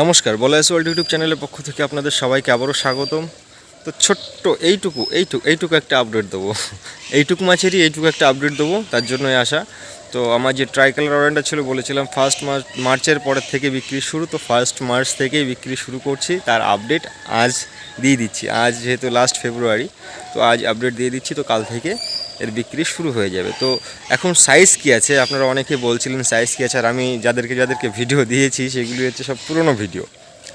নমস্কার, বলা আছে ওয়ার্ল্ড ইউটিউব চ্যানেলের পক্ষ থেকে আপনাদের সবাইকে আবারও স্বাগতম। তো ছোট্ট এইটুকু এইটুকু এইটুকু একটা আপডেট দেবো। এইটুকু মাছেরই এইটুকু একটা আপডেট দেবো, তার জন্যই আসা। তো আমার যে ট্রাই কালার অরেঞ্জটা ছিল, বলেছিলাম ফার্স্ট মার্চ মার্চের পরের থেকে বিক্রি শুরু, তো ফার্স্ট মার্চ থেকেই বিক্রি শুরু করছি, তার আপডেট আজ দিয়ে দিচ্ছি। আজ যেহেতু লাস্ট ফেব্রুয়ারি তো আজ আপডেট দিয়ে দিচ্ছি, তো কাল থেকে এর বিক্রি শুরু হয়ে যাবে। তো এখন সাইজ কী আছে? আপনারা অনেকে বলছিলেন সাইজ কী আছে আর আমি যাদেরকে যাদেরকে ভিডিও দিয়েছি, সেগুলি হচ্ছে সব পুরনো ভিডিও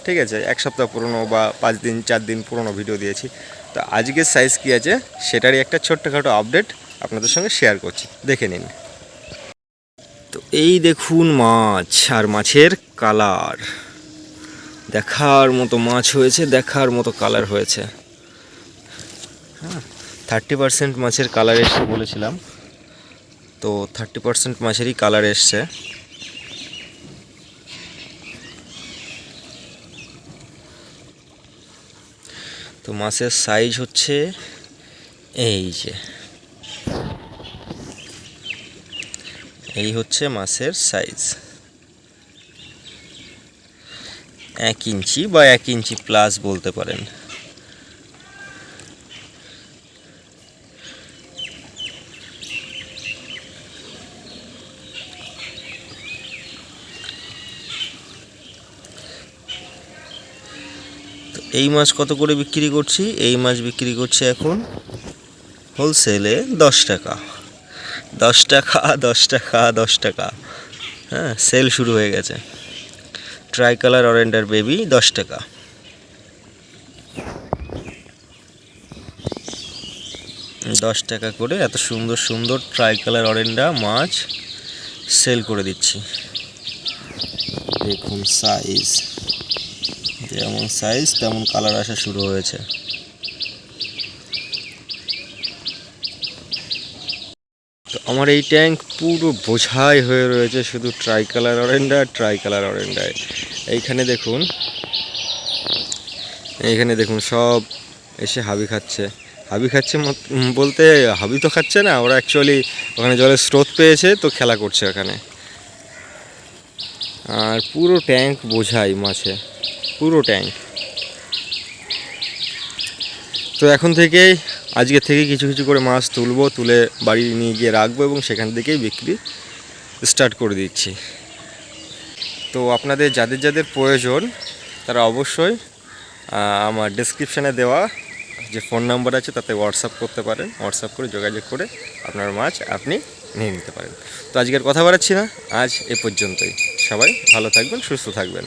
ঠিক আছে? এক সপ্তাহ পুরনো বা পাঁচ দিন, চার দিন পুরনো ভিডিও দিয়েছি। তো আজকের সাইজ কী আছে? সেটারই একটা ছোট্টখাটো আপডেট আপনাদের সঙ্গে শেয়ার করছি। দেখে নিন। তো এই দেখুন মাছ আর মাছের কালার দেখার মতো মাছ হয়েছে, দেখার মতো কালার হয়েছে। হ্যাঁ। থার্টি পার্সেন্ট মাছের কালার এসছে বলেছিলাম। তো থার্টি পার্সেন্ট মাছেরই কালার এসছে। তো মাছের সাইজ হচ্ছে এই যে। এই হচ্ছে মাছের সাইজ এক ইঞ্চি বা এক ইঞ্চি প্লাস বলতে পারেন। এই মাছ কত করে বিক্রি করছি? এই মাছ বিক্রি করছি এখন হোলসেলে দশ টাকা। দশ টাকা দশ টাকা দশ টাকা। হ্যাঁ সেল শুরু হয়ে গেছে। ট্রাই কালার অরেন্ডার বেবি দশ টাকা। দশ টাকা করে এত সুন্দর সুন্দর ট্রাই কালার অরেন্ডা মাছ সেল করে দিচ্ছি। দেখুন সাইজ যেমন সাইজ তেমন কালার আসা শুরু হয়েছে। তো আমার এই ট্যাঙ্ক পুরো বোঝাই হয়ে রয়েছে শুধু ট্রাই কালার অরেন্ডা ট্রাই কালার অরেন্ডায় এইখানে দেখুন এইখানে দেখুন সব এসে হাবি খাচ্ছে। হাবি খাচ্ছে বলতে হাবি তো খাচ্ছে না, ওরা অ্যাকচুয়ালি ওখানে জলের স্রোত পেয়েছে, তো খেলা করছে ওখানে। আর পুরো ট্যাঙ্ক বোঝাই মাছে পুরো ট্যাঙ্ক তো এখন থেকেই, আজকে থেকে কিছু কিছু করে মাছ তুলবো, তুলে বাড়ি নিয়ে গিয়ে রাখব এবং সেখান থেকেই বিক্রি স্টার্ট করে দিচ্ছি। তো আপনাদের যাদের যাদের প্রয়োজন, তারা অবশ্যই আমার ডিসক্রিপশানে দেওয়া যে ফোন নাম্বার আছে, তাতে হোয়াটসঅ্যাপ করতে পারেন। হোয়াটসঅ্যাপ করে যোগাযোগ করে আপনার মাছ আপনি নিয়ে নিতে পারেন। তো আজকের কথা বাড়াচ্ছি না। আজ এ পর্যন্তই। সবাই ভালো থাকবেন, সুস্থ থাকবেন।